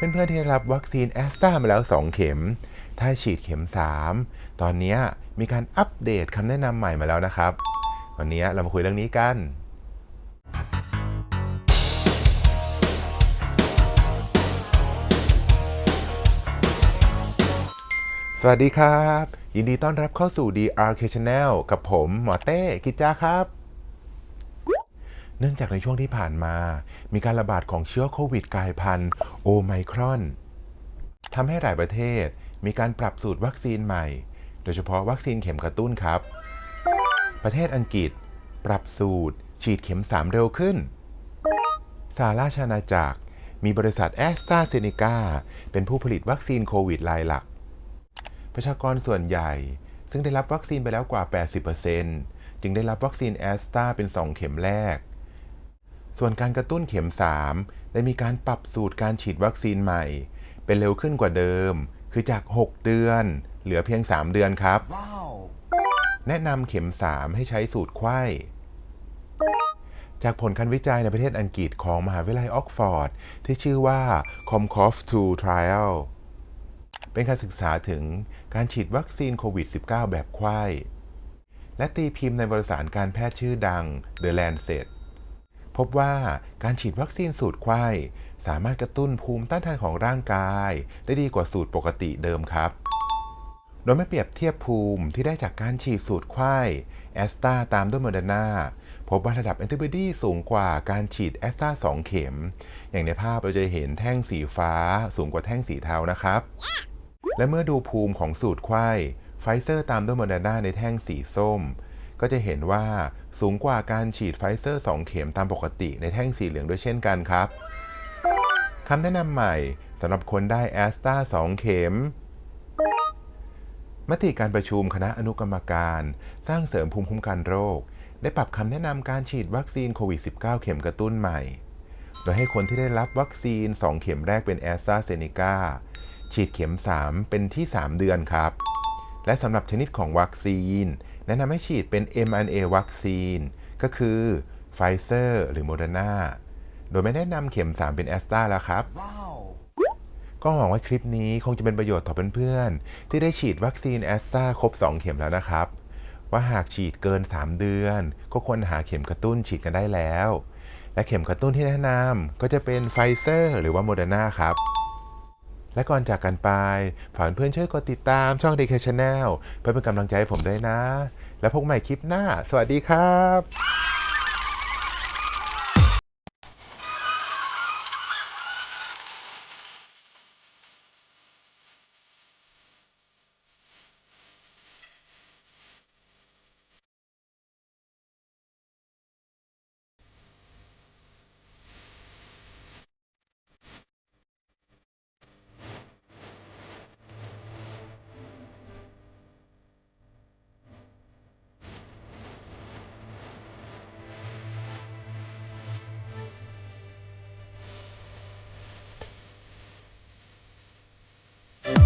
เพื่อนๆที่ได้รับวัคซีนแอสตรามาแล้ว 2 เข็ม ถ้าฉีดเข็ม 3 ตอนนี้มีการอัปเดตคำแนะนำใหม่มาแล้วนะครับ วันนี้เรามาคุยเรื่องนี้กันสวัสดีครับ ยินดีต้อนรับเข้าสู่ DRK Channel กับผม หมอเต้กิจจาครับ เนื่องจากในช่วงที่ผ่านมา มีการระบาดของเชื้อโควิดกลายพันธุ์โอไมครอนทำให้หลายประเทศมีการปรับสูตรวัคซีนใหม่ โดยเฉพาะวัคซีนเข็มกระตุ้นครับ ประเทศอังกฤษ ปรับสูตร ฉีดเข็ม 3 เร็วขึ้นสหราชาณาจักร มีบริษัทแอสตราเซเนกาเป็นผู้ผลิตวัคซีนโควิดรายหลัก ประชากรส่วนใหญ่ ซึ่งได้รับวัคซีนไปแล้วกว่า 80%จึงได้รับวัคซีนแอสตราเป็น 2 เข็มแรก ส่วนการกระตุ้นเข็ม 3 ได้มีการปรับสูตรการฉีดวัคซีนใหม่ เป็นเร็วขึ้นกว่าเดิม คือจาก 6 เดือน เหลือเพียง 3 เดือนครับ Wow. แนะนำเข็ม 3 ให้ใช้สูตรไข้จากผลการวิจัยในประเทศอังกฤษของมหาวิทยาลัยออกฟอร์ด ที่ชื่อว่า COMCOF2 Trial เป็นการศึกษาถึงการฉีดวัคซีนโควิด -19 แบบไข้ และตีพิมพ์ในวารสารการแพทย์ชื่อดัง The Lancet พบว่าการฉีดวัคซีนสูตรไข้สามารถกระตุ้นภูมิต้านทานของร่างกาย ได้ดีกว่าสูตรปกติเดิมครับ โดยไม่เปรียบเทียบภูมิที่ได้จากการฉีดสูตรไข้แอสตราตามด้วยโมเดอร์นาพบว่าระดับแอนติบอดีสูงกว่าการฉีดแอสตรา2เข็ม อย่างในภาพเราจะเห็นแท่งสีฟ้าสูงกว่าแท่งสีเทานะครับ และเมื่อดูภูมิของสูตรไข้ไฟเซอร์ตามด้วยโมเดอร์นาในแท่งสีส้ม ก็จะเห็นว่าสูงกว่าการฉีดไฟเซอร์ 2 เข็มตามปกติในแท่งสีเหลืองด้วยเช่นกันครับคำแนะนำใหม่สำหรับคนได้แอสตรา2 เข็ม มติการประชุมคณะอนุกรรมการ สร้างเสริมภูมิคุ้มกันโรค ได้ปรับคำแนะนำการฉีดวัคซีนโควิด -19 เข็มกระตุ้นใหม่ โดยให้คนที่ได้รับวัคซีน 2 เข็มแรกเป็นแอสตราเซเนกาฉีดเข็ม 3 เป็นที่ 3 เดือนครับ และสำหรับชนิดของวัคซีน แนะนำให้ฉีดเป็น mRNA วัคซีน ก็คือไฟเซอร์หรือโมเดอร์นาโดยไม่แนะนำเข็ม 3 เป็นแอสตราแล้วครับ Wow. ก็หวังว่าคลิปนี้คงจะเป็นประโยชน์ต่อเพื่อนๆ ที่ได้ฉีดวัคซีนแอสตราครบ 2 เข็มแล้วนะครับ ว่าหากฉีดเกิน 3 เดือน ก็ควรหาเข็มกระตุ้นฉีดกันได้แล้ว และเข็มกระตุ้นที่แนะนำก็จะเป็นไฟเซอร์หรือว่าโมเดอร์นาครับ และก่อนจากกันไปฝากเพื่อนช่วยกดติดตามช่อง DK Channel เพื่อเป็นกำลังใจให้ผมด้วยนะ แล้วพบใหม่คลิปหน้า สวัสดีครับ